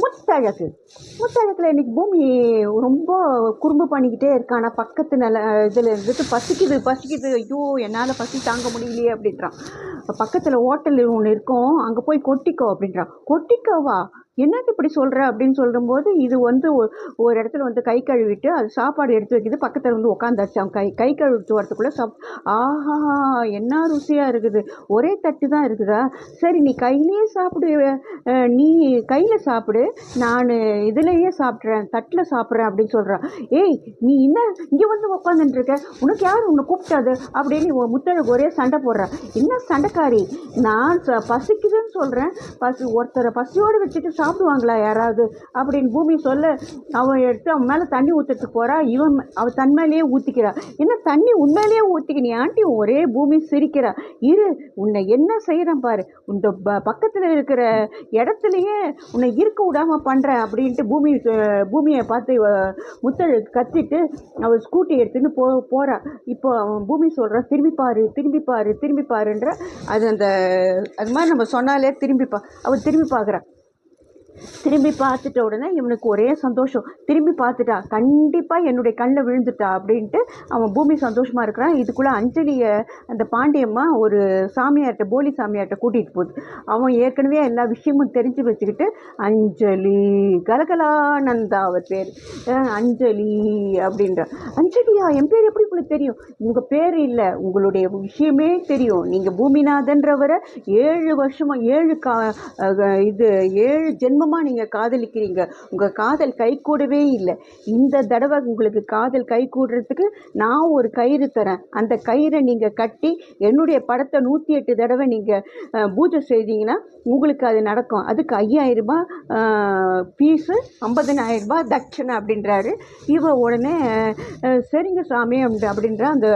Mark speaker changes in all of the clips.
Speaker 1: முத்தழகு. முத்தழகில் இன்னைக்கு பூமி ரொம்ப குறும்பு பண்ணிக்கிட்டே இருக்கான். ஆனால் பக்கத்து நில இதில் இருந்துட்டு பசிக்குது பசிக்குது. ஐயோ என்னால் பசி தாங்க முடியலையே அப்படின்றான். பக்கத்தில் ஹோட்டல் ஒன்று இருக்கும். அங்கே போய் கொட்டிக்கோ அப்படின்றான். கொட்டிக்கோவா? என்னது இப்படி சொல்கிற அப்படின்னு சொல்லும்போது இது வந்து ஒரு இடத்துல வந்து கை கழுவிட்டு அது சாப்பாடு எடுத்து வைக்குது. பக்கத்தில் வந்து உட்காந்தாச்சு அவன் கை கை கழுவிட்டு வரத்துக்குள்ளே சாப் ஆஹா என்ன ருசியாக இருக்குது. ஒரே தட்டு தான் இருக்குதா? சரி நீ கையிலேயே சாப்பிடு நீ கையில் சாப்பிடு. நான் இதுலேயே சாப்பிட்றேன் தட்டில் சாப்பிட்றேன் அப்படின்னு சொல்கிறான் ஏய் நீ என்ன இங்கே வந்து உட்காந்துட்டு இருக்க? உனக்கு யார் உன்னை கூப்பிட்டாது? அப்படின்னு முத்தழகு ஒரே சண்டை போடுறான் என்ன சண்டைக்காரி? நான் ச- பசிக்குதுன்னு சொல்கிறேன் பசி ஒருத்தரை பசியோடு வச்சுட்டு சாப்பிடுவாங்களா யாராவது? அப்படின்னு பூமி சொல்ல அவன் எடுத்து அவன் மேலே தண்ணி ஊற்றுறதுக்கு போகிறா இவன் அவள் தன் மேலேயே ஊற்றிக்கிறா என்ன தண்ணி உண்மையிலேயே ஊற்றிக்கினி ஆண்டி ஒரே பூமி சிரிக்கிறா. இரு உன்னை என்ன செய்கிறேன் பாரு. இந்த ப பக்கத்தில் இருக்கிற இடத்துலையே உன்னை இருக்க விடாமல் பண்ணுறேன் அப்படின்ட்டு பூமி பூமியை பார்த்து முத்தழு கத்திட்டு அவள் ஸ்கூட்டி எடுத்துன்னு போ போகிறா இப்போ அவன் பூமி சொல்கிறான் திரும்பி பாரு திரும்பி பாரு திரும்பி பாருன்ற. அது அந்த அது மாதிரி நம்ம சொன்னாலே திரும்பி பா அவள் திரும்பி பார்க்குறா. திரும்பி பார்த்துட்ட உடனே இவனுக்கு ஒரே சந்தோஷம். திரும்பி பார்த்துட்டா கண்டிப்பாக என்னுடைய கண்ணில் விழுந்துட்டா அப்படின்ட்டு அவன் பூமி சந்தோஷமாக இருக்கிறான். இதுக்குள்ளே அஞ்சலியை அந்த பாண்டியம்மா ஒரு சாமியார்கிட்ட போலி சாமியார்கிட்ட கூட்டிகிட்டு போகுது. அவன் ஏற்கனவே எல்லா விஷயமும் தெரிஞ்சு வச்சுக்கிட்டு அஞ்சலி கலகலானந்தா அவர் பேர். அஞ்சலி அப்படின்ற. அஞ்சலியா என் பேர் எப்படி உங்களுக்கு தெரியும்? உங்கள் பேர் இல்லை உங்களுடைய விஷயமே தெரியும். நீங்கள் பூமிநாதன்றவரை ஏழு வருஷமாக ஏழு கா இது ஏழு அதிகமாக நீங்கள் காதலிக்கிறீங்க. உங்கள் காதல் கை கூடவே இல்லை. இந்த தடவை உங்களுக்கு காதல் கை கூடுறதுக்கு நான் ஒரு கயிறு தரேன். அந்த கயிறை நீங்கள் கட்டி என்னுடைய படத்தை நூற்றி எட்டு தடவை நீங்கள் பூஜை செய்தீங்கன்னா உங்களுக்கு அது நடக்கும். அதுக்கு ஐயாயிரம் ரூபாய் ஃபீஸு ஐம்பதனாயிரம் தட்சணை அப்படின்றாரு. இவ உடனே சரிங்க சாமி அப்படி அப்படின்ற அந்த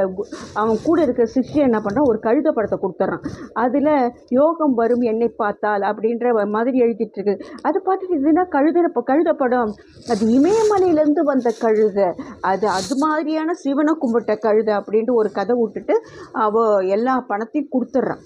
Speaker 1: அவன் கூட இருக்கிற சிஷ்யன் என்ன பண்ணுறான் ஒரு கழுத படத்தை கொடுத்துட்றான். அதில் யோகம் வரும் என்னை பார்த்தால் அப்படின்ற மாதிரி எழுதிட்டு இருக்கு அதை பார்த்துட்டு இதுனா கழுத இப்போ கழுத படம். அது இமயமலையிலேருந்து வந்த கழுதை. அது அது மாதிரியான சிவனை கும்பிட்ட கழுதை அப்படின்ட்டு ஒரு கதை விட்டுட்டு அவ எல்லா பணத்தையும் கொடுத்துட்றான்.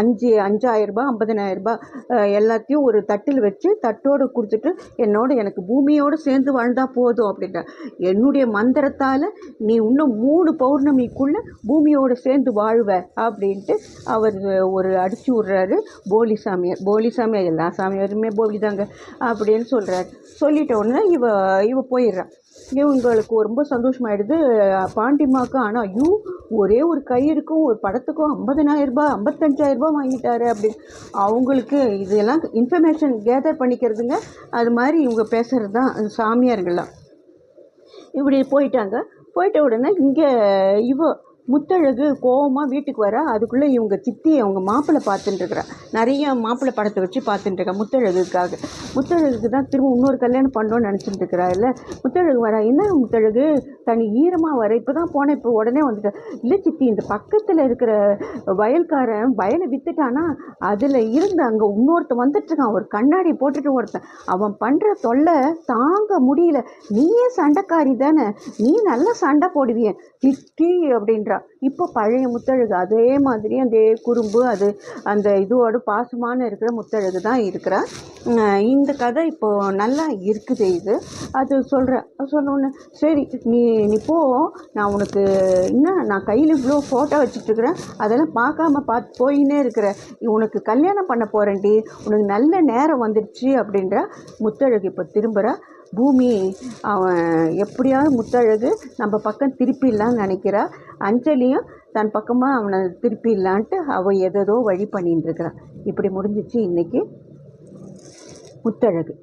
Speaker 1: அஞ்சு அஞ்சாயிரம் ரூபாய் ஐம்பதனாயிரம் ரூபாய் எல்லாத்தையும் ஒரு தட்டில் வச்சு வச்சு தட்டோடு கொடுத்துட்டு என்னோட எனக்கு பூமியோடு சேர்ந்து வாழ்ந்தால் போதும் அப்படின்ற என்னுடைய மந்திரத்தால் நீ இன்னும் மூணு பௌர்ணமிக்குள்ளே பூமியோடு சேர்ந்து வாழ்வ அப்படின்ட்டு அவர் ஒரு அடிச்சு விட்றாரு. போலி சாமியார் போலி சாமியார் எல்லா சாமியாருமே போலி தாங்க அப்படின்னு சொல்கிறாரு சொல்லிட்ட உடனே இவ இவ போயிடுறான் இவங்களுக்கு ரொம்ப சந்தோஷமாயிடுது. பாண்டிமாக்கு ஆனால் ஐயோ ஒரே ஒரு கயிறுக்கும் ஒரு படத்துக்கும் ஐம்பதனாயிரம் ரூபாய் ஐம்பத்தஞ்சாயிரம் ரூபாய் வாங்கிட்டாரு அப்படின்னு. அவங்களுக்கு இதெல்லாம் இன்ஃபர்மேஷன் கேதர் பண்ணிக்கிறதுங்க. அது மாதிரி இவங்க பேசுகிறது தான் சாமியார்கள்லாம். இப்படி போயிட்டாங்க. போயிட்ட உடனே இங்கே இவ முத்தழகு கோவமாக வீட்டுக்கு வர அதுக்குள்ளே இவங்க சித்தி அவங்க மாப்பிள்ளை பார்த்துட்டுருக்குறா நிறைய மாப்பிள்ளை படத்தை வச்சு பார்த்துட்டு முத்தழகுக்காக. முத்தழகுக்கு தான் திரும்ப இன்னொரு கல்யாணம் பண்ணோன்னு நினச்சிட்டு இருக்கிறா இல்லை? முத்தழகு வரா. என்ன முத்தழகு? தனி ஈரமாக வர இப்போ தான் போனேன் இப்போ உடனே வந்துட்டேன் இல்லை சித்தி இந்த பக்கத்தில் இருக்கிற வயல்காரன் வயலை விற்றுட்டான்னா அதில் இருந்து அங்கே இன்னொருத்தன் வந்துட்டுருக்கான். ஒரு கண்ணாடி போட்டுட்டு ஒருத்தன். அவன் பண்ணுற தொல்லை தாங்க முடியல. நீயே சண்டைக்காரி தானே. நீ நல்லா சண்டை போடுவிய. திட்டி அப்படின்றா. இப்போ பழைய முத்தழகு அதே மாதிரி அந்த குறும்பு அது அந்த இதுவோட பாசமான இருக்கிற முத்தழகு தான் இருக்கிறா. இந்த கதை இப்போ நல்லா இருக்குது இது. அது சொல்கிறேன் சொன்னோன்னு சரி நீ நீ போ. நான் உனக்கு என்ன நான் கையில் இவ்வளோ ஃபோட்டோ வச்சுட்டுருக்குறேன் அதெல்லாம் பார்க்காம பார்த்து போயின்னே இருக்கிற. உனக்கு கல்யாணம் பண்ண போகிறேன்டி உனக்கு நல்ல நேரம் வந்துடுச்சு அப்படின்ற முத்தழகு இப்போ திரும்புகிற பூமி அவன் எப்படியாவது முத்தழகு நம்ம பக்கம் திருப்பிடலான்னு நினைக்கிறா. அஞ்சலியும் தன் பக்கமாக அவனை திருப்பிடலான்ட்டு அவள் எதோ வழி பண்ணிட்டுருக்கிறான் இப்படி முடிஞ்சிச்சு இன்றைக்கி முத்தழகு.